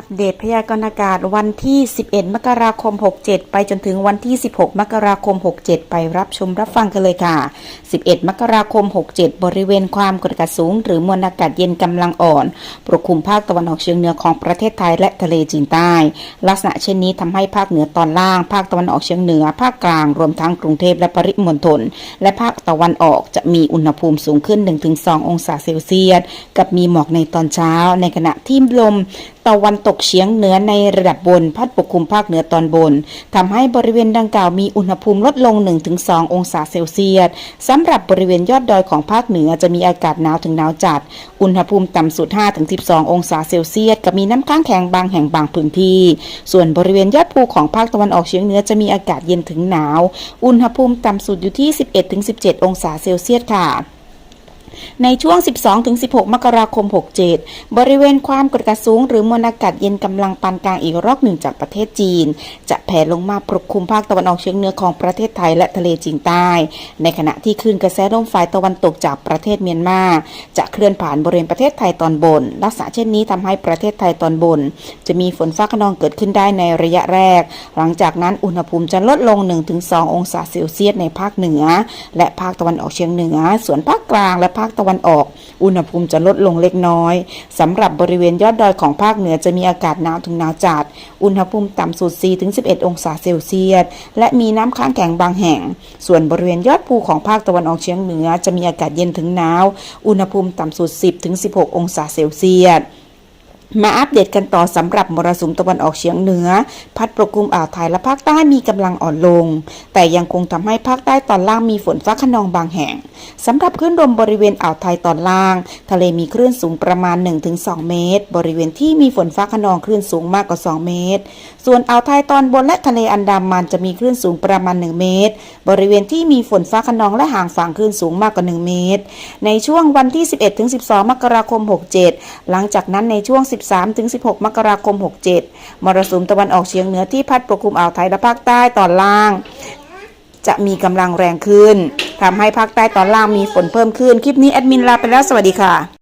อัปเดตพยากรณ์อากาศวันที่ 11 มกราคม 67 ไปจนถึงวันที่ 16 มกราคม 67 ไปรับชมรับฟังกันเลยค่ะ 11 มกราคม 67 บริเวณความกดอากาศสูง หรือมวลอากาศเย็นกำลังอ่อน ปกคลุมภาคตะวันออกเฉียงเหนือของประเทศไทยและทะเลจีนใต้ ลักษณะเช่นนี้ทำให้ภาคเหนือตอนล่าง ภาคตะวันออกเฉียงเหนือ ภาคกลาง รวมทั้งกรุงเทพและปริมณฑล และภาคตะวันออกจะมีอุณหภูมิสูงขึ้น 1-2 องศาเซลเซียส กับมีหมอกในตอนเช้า ในขณะที่ลมตะวันตกกเฉียงเหนือในระดับบน พัดปกคลุมภาคเหนือตอนบนทำให้บริเวณดังกล่าวมีอุณหภูมิลดลง 1-2 องศาเซลเซียสสำหรับบริเวณยอดดอยของภาคเหนือจะมีอากาศหนาวถึงหนาวจัด อุณหภูมิต่ำสุด 5-12 องศาเซลเซียสกับมีน้ำค้างแข็งบางแห่งบางพื้นที่ ส่วนบริเวณยอดภูของภาคตะวันออกเฉียงเหนือจะมีอากาศเย็นถึงหนาว อุณหภูมิต่ำสุดอยู่ที่ 11-17 องศาเซลเซียสค่ะ ในช่วง 12-16 มกราคม 67 บริเวณความกดอากาศสูง หรือมวลอากาศเย็นกำลังปานกลางอีกรอบหนึ่งจากประเทศจีน จะแผ่ลงมาปกคลุมภาคตะวันออกเฉียงเหนือของประเทศไทยและทะเลจีนใต้ ในขณะที่คลื่นกระแสลมฝ่ายตะวันตกจากประเทศเมียนมา จะเคลื่อนผ่านบริเวณประเทศไทยตอนบน ลักษณะเช่นนี้ทำให้ประเทศไทยตอนบน จะมีฝนฟ้าขนองเกิดขึ้นได้ในระยะแรก หลังจากนั้นอุณหภูมิจะลดลง 1-2 องศาเซลเซียสในภาคเหนือ และภาคตะวันออกเฉียงเหนือ ส่วนภาคกลางและภาคตะวันออก อุณหภูมิจะลดลงเล็กน้อย สำหรับบริเวณยอดดอยของภาคเหนือจะมีอากาศหนาวถึงหนาวจัด อุณหภูมิต่ำสุด 4-11 องศาเซลเซียส และมีน้ำค้างแข็งบางแห่ง ส่วนบริเวณยอดภูของภาคตะวันออกเฉียงเหนือจะมีอากาศเย็นถึงหนาว อุณหภูมิต่ำสุด 10-16 องศาเซลเซียส มาอัปเดตกันต่อสำหรับมรสุมตะวันออกเฉียงเหนือ พัดปกคลุมอ่าวไทยและภาคใต้มีกำลังอ่อนลง แต่ยังคงทำให้ภาคใต้ตอนล่างมีฝนฟ้าขนองบางแห่งสำหรับคลื่นลมบริเวณอ่าวไทยตอนล่าง ทะเลมีคลื่นสูงประมาณ 1-2 เมตร บริเวณที่มีฝนฟ้าขนองคลื่นสูงมากกว่า 2 เมตร ส่วนอ่าวไทยตอนบนและทะเลอันดามันจะมีคลื่นสูงประมาณ 1 เมตร บริเวณที่มีฝนฟ้าขนองและห่างฝั่งคลื่นสูงมากกว่า 1 เมตร ในช่วงวันที่ 11-12 มกราคม 67 หลังจากนั้นในช่วง13-16 มกราคม 67 มรสุมตะวันออกเฉียงเหนือที่พัดปกคลุมอ่าวไทยและภาคใต้ตอนล่าง จะมีกำลังแรงขึ้นทำให้ภาคใต้ตอนล่างมีฝนเพิ่มขึ้น คลิปนี้แอดมินลาไปแล้วสวัสดีค่ะ